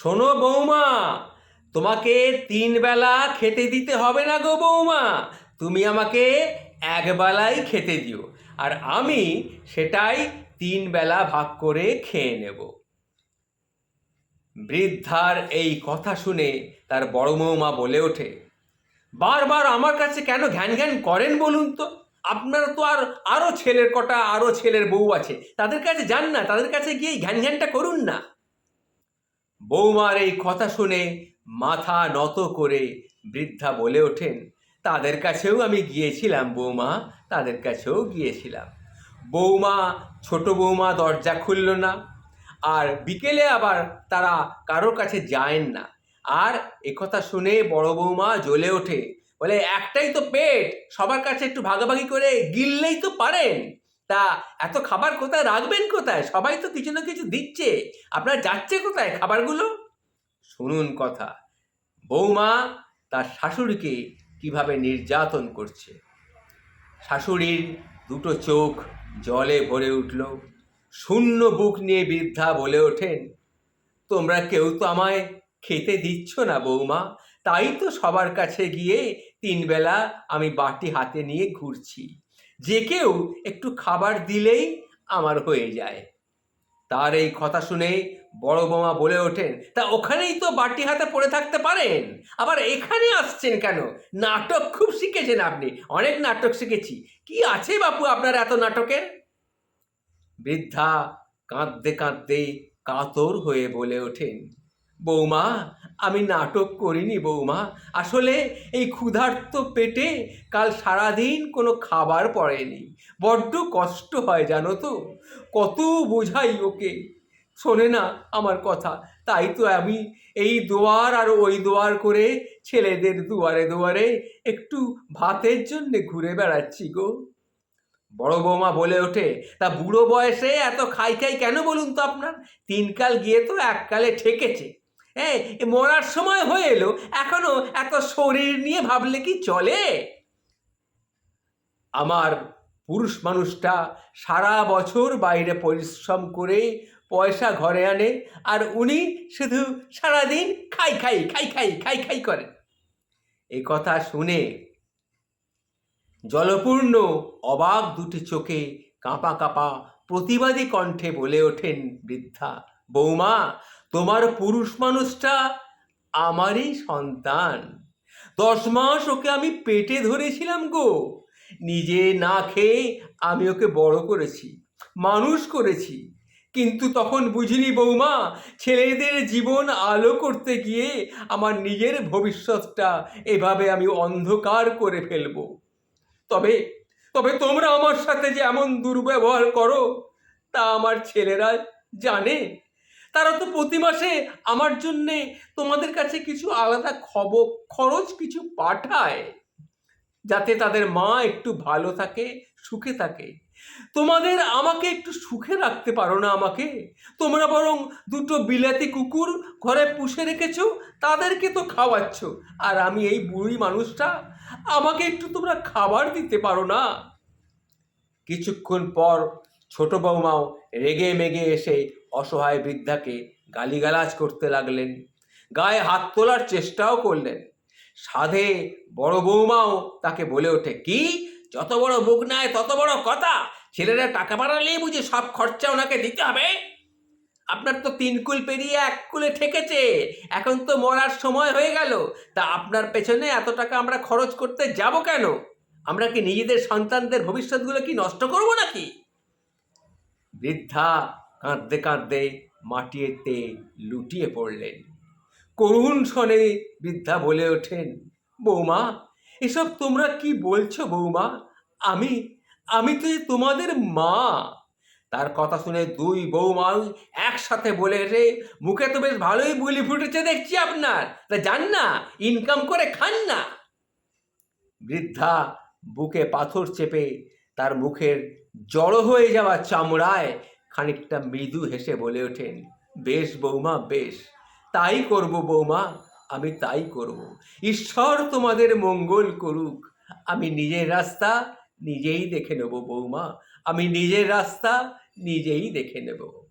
শোনো বৌমা, তোমাকে তিন বেলা খেতে দিতে হবে না গো বৌমা। তুমি আমাকে একবেলাই খেতে দিও, আর আমি সেটাই তিন বেলা ভাগ করে খেয়ে নেব। বৃদ্ধার এই কথা শুনে তার বড় মৌমা বলে ওঠে, বারবার আমার কাছে কেন ঘ্যান ঘ্যান করেন বলুন তো? আপনারা তো আর আরও ছেলের কটা আরও ছেলের বউ আছে, তাদের কাছে যান না, তাদের কাছে গিয়ে ঘ্যান ঘ্যানটা করুন না। বৌমার এই কথা শুনে মাথা নত করে বৃদ্ধা বলে ওঠেন, তাদের কাছেও আমি গিয়েছিলাম বৌমা, তাদের কাছেও গিয়েছিলাম। বৌমা, ছোট বৌমা দরজা খুলল না, আর বিকেলে আবার তারা কারোর কাছে যায়েন না। আর একথা শুনে বড় বৌমা জ্বলে ওঠে, বলে, একটাই তো পেট, সবার কাছে একটু ভাগাভাগি করে গিললেই তো পারেন। তা এত খাবার কোথায় রাখবেন কোথায়? সবাই তো কিছু না কিছু দিচ্ছে। আপনার যাচ্ছে কোথায় খাবারগুলো? শুনুন কথা। বৌমা তার শাশুড়িকে কীভাবে নির্যাতন করছে? শাশুড়ির দুটো চোখ জলে ভরে উঠল। শূন্য বুক নিয়ে বৃদ্ধা বলে ওঠেন, তোমরা কেউ তো আমায় খেতে দিচ্ছ না বৌমা। তাই তো সবার কাছে গিয়ে তিনবেলা আমি বাটি হাতে নিয়ে ঘুরছি। যে কেউ একটু খাবার দিলেই আমার হয়ে যায়। তার এই কথা শুনে বড় বৌমা বলে ওঠেন, তা ওখানেই তো বাটি হাতে পড়ে থাকতে পারেন? আবার এখানে আসছেন কেন? নাটক খুব শিখেছেন আপনি, অনেক নাটক শিখেছি। কি আছে বাপু আপনার এত নাটকের? বৃদ্ধা কাঁদতে কাঁদতে কাতর হয়ে বলে ওঠেন বৌমা, আমি নাটক করিনি বৌমা। আসলে এই ক্ষুধার্ত পেটে কাল সারাদিন কোনো খাবার পড়েনি। বড্ড কষ্ট হয়, জানো তো। কত বোঝাই ওকে। শোনে না আমার কথা, তাই তো আমি এই দোয়ার আর ওই দোয়ার করে ছেলেদের দুয়ারে দুয়ারে একটু ভাতের জন্যে ঘুরে বেড়াচ্ছি গো। বড় বৌমা বলে ওঠে, তা বুড়ো বয়সে এত খাই খাই কেন বলুন তো আপনার? তিনকাল গিয়ে তো এককালে ঠেকেছে। হ্যাঁ মরার সময় হয়ে এলো। এখনও এত শরীর নিয়ে ভাবলে কি চলে? আমার পুরুষ মানুষটা সারা বছর বাইরে পরিশ্রম করে পয়সা ঘরে আনে আর উনি শুধু সারাদিন খাই খাই খাই খাই খাই খাই করেন এই কথা শুনে জলপূর্ণ অবাক দুটি চোখে কাঁপা কাঁপা প্রতিবাদী কণ্ঠে বলে ওঠেন বৃদ্ধা বৌমা তোমার পুরুষ মানুষটা আমারই সন্তান। দশ মাস ওকে আমি পেটে ধরেছিলাম গো। নিজে না খেয়ে আমি ওকে বড় করেছি, মানুষ করেছি। কিন্তু তখন বুঝিনি বৌমা, ছেলেদের জীবন আলো করতে গিয়ে আমার নিজের ভবিষ্যৎটা এভাবে আমি অন্ধকার করে ফেলব। তবে তবে তোমরা আমার সাথে যে এমন দুর্ব্যবহার করো, তা আমার ছেলেরা জানে তারা তো প্রতি মাসে আমার জন্যে তোমাদের কাছে কিছু আলাদা খবর খরচ কিছু পাঠায়, যাতে তাদের মা একটু ভালো থাকে, সুখে থাকে। তোমাদের আমাকে একটু সুখে রাখতে পারো না আমাকে? তোমরা বরং দুটো বিলাতি কুকুর ঘরে পুষে রেখেছো, তাদেরকে তো খাওয়াচ্ছ। আর আমি এই বুড়ি মানুষটা, আমাকে একটু তোমরা খাবার দিতে পারো না? কিছুক্ষণ পর ছোট বৌমাও রেগে মেগে এসে অসহায় বৃদ্ধাকে গালিগালাজ করতে লাগলেন। গায়ে হাত তোলার চেষ্টাও করলেন। সাধে বড় বৌমাও তাকে বলে ওঠে, কি? যত বড় মুখ নাই, তত বড় কথা। ছেলেরা টাকা বাড়ালেই বুঝি সব খরচা ওনাকে দিতে হবে। আপনার তো তিন কুল পেরিয়ে এক কুলে ঠেকেছে। এখন তো মরার সময় হয়ে গেল। তা আপনার পেছনে এত টাকা আমরা খরচ করতে যাব কেন? আমরা কি নিজেদের সন্তানদের ভবিষ্যৎগুলো কি নষ্ট করব নাকি? বৃদ্ধা কাঁদতে কাঁদতে মাটিতে লুটিয়ে পড়লেন। করুণ স্বনে বৃদ্ধা বলে ওঠেন, বৌমা, এসব তোমরা কি বলছো বৌমা? আমি আমি তো তোমাদের মা। তার কথা শুনে দুই বৌমা একসাথে বলে এসে, মুখে তো বেশ ভালোই বুলি ফুটেছে দেখছি আপনার। তা যান না ইনকাম করে খান না। বৃদ্ধা বুকে পাথর চেপে তার মুখের জড়ো হয়ে যাওয়া চামড়ায় খানিকটা মৃদু হেসে বলে ওঠেন, বেশ বৌমা, বেশ। তাই করব বৌমা, আমি তাই করব। ঈশ্বর তোমাদের মঙ্গল করুক। আমি নিজের রাস্তা নিজেই দেখে নেব বৌমা। আমি নিজের রাস্তা নিজেই দেখে নেব।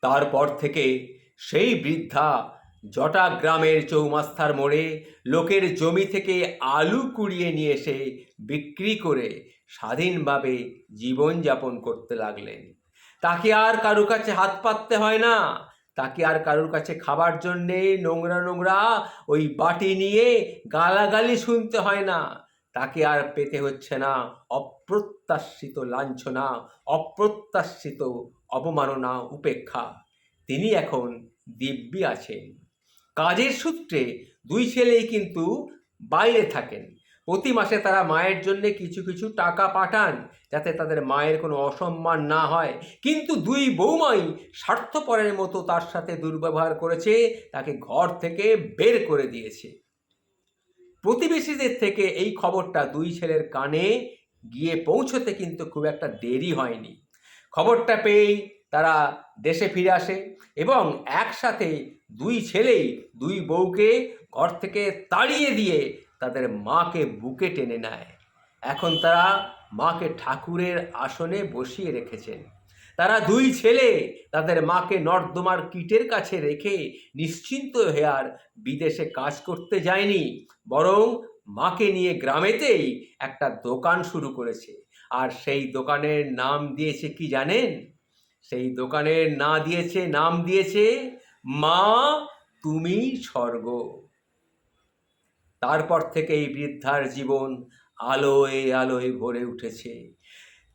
তারপর থেকে সেই বৃদ্ধা জটা গ্রামের চৌমাস্তার মোড়ে লোকের জমি থেকে আলু কুড়িয়ে নিয়ে এসে বিক্রি করে স্বাধীনভাবে জীবনযাপন করতে লাগলেন। তাকে আর কারও কাছে হাত পাততে হয় না। তাকে আর কারোর কাছে খাবার জন্যে নোংরা নোংরা ওই বাটি নিয়ে গালাগালি শুনতে হয় না। তাকে আর পেতে হচ্ছে না অপ্রত্যাশিত লাঞ্ছনা, অপ্রত্যাশিত অবমাননা, উপেক্ষা। তিনি এখন দিব্যি আছেন। কাজের সূত্রে দুই ছেলেই কিন্তু বাইরে থাকেন। প্রতি মাসে তারা মায়ের জন্য কিছু কিছু টাকা পাঠান যাতে তাদের মায়ের কোনো অসম্মান না হয়। কিন্তু দুই বৌমাই স্বার্থপরের মতো তার সাথে দুর্ব্যবহার করেছে, তাকে ঘর থেকে বের করে দিয়েছে। প্রতিবেশীদের থেকে এই খবরটা দুই ছেলের কানে গিয়ে পৌঁছতে কিন্তু খুব একটা দেরি হয়নি। খবরটা পেয়েই তারা দেশে ফিরে আসে এবং একসাথে দুই ছেলেই দুই বউকে ঘর থেকে তাড়িয়ে দিয়ে তাদের মাকে বুকে টেনে নেয়। এখন তারা মাকে ঠাকুরের আসনে বসিয়ে রেখেছেন। তারা দুই ছেলে তাদের মাকে নর্দমার কিটের কাছে রেখে নিশ্চিন্ত হয়ে আর বিদেশে কাজ করতে যায়নি, বরং মাকে নিয়ে গ্রামেতেই একটা দোকান শুরু করেছে। আর সেই দোকানের নাম দিয়েছে কি জানেন? সেই দোকানের না দিয়েছে, নাম দিয়েছে, মা তুমি স্বর্গ। তারপর থেকে এই বৃদ্ধার জীবন আলোয় আলোয় ভরে উঠেছে।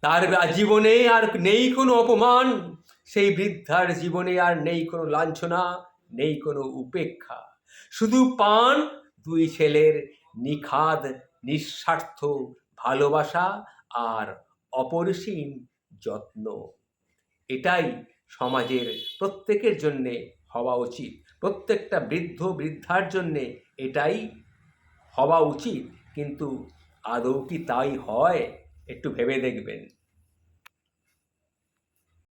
তার জীবনে আর নেই কোনো অপমান, সেই বৃদ্ধার জীবনে আর নেই কোনো লাঞ্ছনা, নেই কোনো উপেক্ষা। শুধু পান, দুই ছেলের নিখাদ, নিঃস্বার্থ ভালোবাসা আর অপরিসীম যত্ন। এটাই সমাজের প্রত্যেকের জন্যে হওয়া উচিত। প্রত্যেকটা বৃদ্ধ বৃদ্ধার জন্যে এটাই হওয়া উচিত কিন্তু আদৌ কি তাই হয়? একটু ভেবে দেখবেন।